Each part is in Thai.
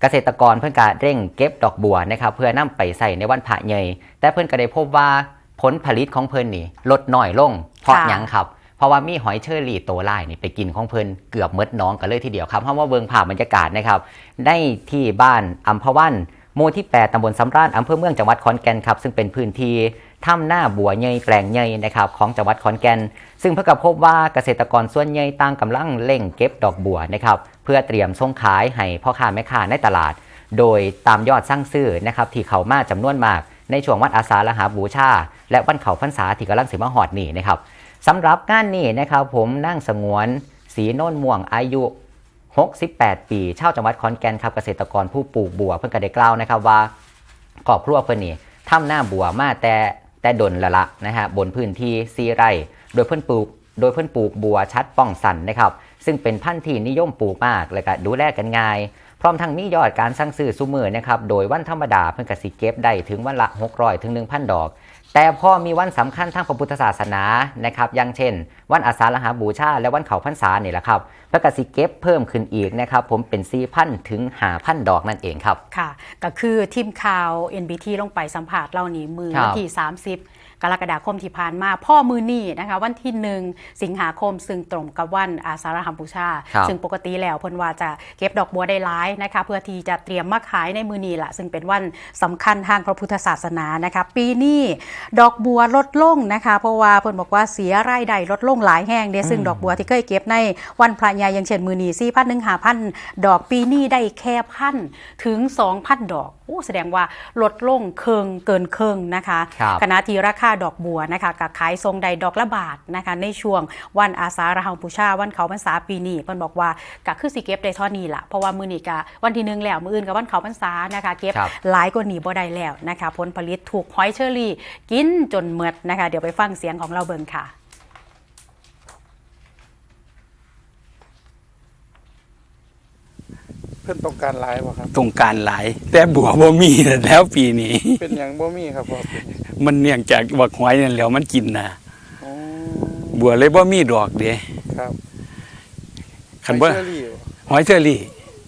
เกษตรกรเพิ่นกาเร่งเก็บดอกบัวนะครับเพื่อนำไปใส่ในวันพระใหญ่แต่เพื่อนก็ได้พบว่าผลผลิตของเพื่อนนี่ลดน้อยลงเพราะหยังครับเพราะว่ามีหอยเชอรี่ตัวลายนี่ไปกินของเพิ่นเกือบมดน้องกันเลยทีเดียวครับเพราะว่าเบิงผ่าบรรยากาศนะครับ ได้ที่บ้านอัมพวัน หมู่ที่ 8 ตำบลสำราญอำเภอเมืองจังหวัดขอนแก่นครับ ซึ่งเป็นพื้นที่ถ้ำหน้าบัวใหญ่แปลงใหญ่นะครับของจังหวัดขอนแก่น ซึ่งเพื่อกับพบว่าเกษตรกรส่วนใหญ่ต่างกำลังเร่งเก็บดอกบัวนะครับเพื่อเตรียมส่งขายให้พ่อค้าแม่ค้าในตลาด โดยตามยอดสร้างซื้อนะครับที่เขามาจำนวนมาก ในช่วงวันอาสาฬหาบูชา และวันเขาพรรษาที่กำลังสิมาหอดนี่นะครับสำหรับงานนี้นะครับผมนั่งสงวนสีโน่นม่วงอายุ 68 ปีชาวจังหวัดขอนแก่นครับเกษตรกรผู้ปลูกบัวเพิ่นก็ได้กล่าวนะครับว่าครอบครัวเพิ่นนี่ทำหน้าบัวมาแต่แต่ดนละละนะฮะบนพื้นที่ซีไร่ โดยเพิ่นปลูก โดยเพิ่นปลูกบัวชัดป้องสันนะครับซึ่งเป็นพันธุ์ที่นิยมปลูกมากและก็ดูแลกันง่าย พร้อมทั้งมียอดการสั่งซื้อซุมือนะครับโดยวันธรรมดาเพิ่นกสิเก็บได้ถึงวันละ 600ถึง1,000 ดอก แต่พอมีวันสำคัญทางพระพุทธศาสนานะครับอย่างเช่น วันอาสาฬหาบูชา และวันเขาพรรษานี่แหละครับเพื่อกสิเก็บเพิ่มขึ้นอีกนะครับผมเป็น4,000ถึง5,000ดอกนั่นเองครับ ค่ะ ก็คือทีมข่าว NBT ลงไปสัมผัสเล่านี้มือครับวันที่ 30 กรกฎาคมที่ผ่านมาพ่อมือนี่นะคะวันที่หนึ่งสิงหาคมซึ่งตรงกับวันอาสาฬหบูชาครับซึ่งปกติแล้วเพิ่นว่าจะเก็บดอกบัวได้หลายนะคะเพื่อที่จะเตรียมมาขายในมือนี้ละซึ่งเป็นวันสำคัญทางพระพุทธศาสนานะคะปีนี้ดอกบัวลดลงนะคะเพราะว่าเพิ่นบอกว่าเสียรายได้ลดลงหลายแห่งเด้ซึ่งดอกบัวที่เคยเก็บในวันพระใหญ่อย่างเช่นมือนี้สี่พันหนึ่งหาพันดอกปีนี้ได้แค่พันถึงสองพันดอกโอ้แสดงว่าลดลงเคิงเกินเคิงนะคะครับขณะที่ราคาดอกบัวนะคะกับขายทรงใดดอกละบาทนะคะในช่วงวันอาสาฬหบูชาวันเขาพรรษาปีนี้เพิ่นบอกว่าก็คือสิเก็บได้เท่านี้ล่ะเพราะว่ามื้อนี้ก็วันที่หนึ่งแล้วมื้ออื่นกับวันเขาพรรษานะคะเก็บครับหลายกว่านี้บ่ได้แล้วนะคะผลผลิตถูกหอยเชอรี่ กินจนเมดนะคะ เดี๋ยวไปฟังเสียงของเราเบิ่งค่ะเพิ่นต้องการหลายบ่ครับ ต้องการหลาย แต่บัวบ่มีแล้วปีนี้ เป็นหยังบ่มีครับพ่อเป็น มันเนื่องจากบักหอยนั่นแหล้วมันกินนะอ๋อบัวเลยบ่มีดอกเด้ครับคันบ่ไเชอรี่บ่หอยเชอรี่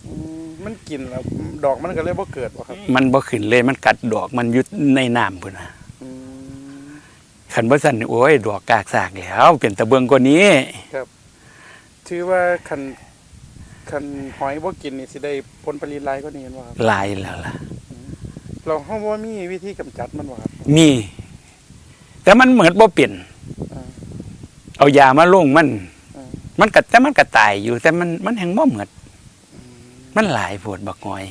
อืมมันกินแล้วดอกมันก็เลยบ่เกิดบ่ครับมันบ่ขึ้นเลยมันกัดดอกมันอยู่ในน้ำพุ่นน่ะอืม คันบ่ซั่นนี่โอ้ยดอกกากซากแล้วเป็นตะเบิงกว่านี้ ถือว่าคันคันหอยบ่กินนี่สิได้ผลผลิตหลายกว่านี้แม่นบ่ครับหลายแล้วล่ะ เราเฮาบ่มีวิธีกำจัดมันบ่ครับ มี แต่มันเหมือนบ่เป็นอ่าเอายามาลงมันอ่ามันก็แต่มันก็ตายอยู่ แต่มันมันแห่งบ่เหมือนมันหลายโพดบักหอย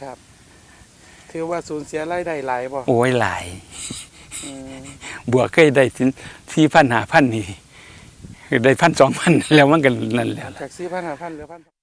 ครับ ถือว่าสูญเสียรายได้หลายบ่โอ้ยหลายอืมบัวเคยได้สิน4,000 5,000นี่ได้1,000 2,000แล้วมันก็นั่นแล้วล่ะจาก4,000 5,000เหลือ1,000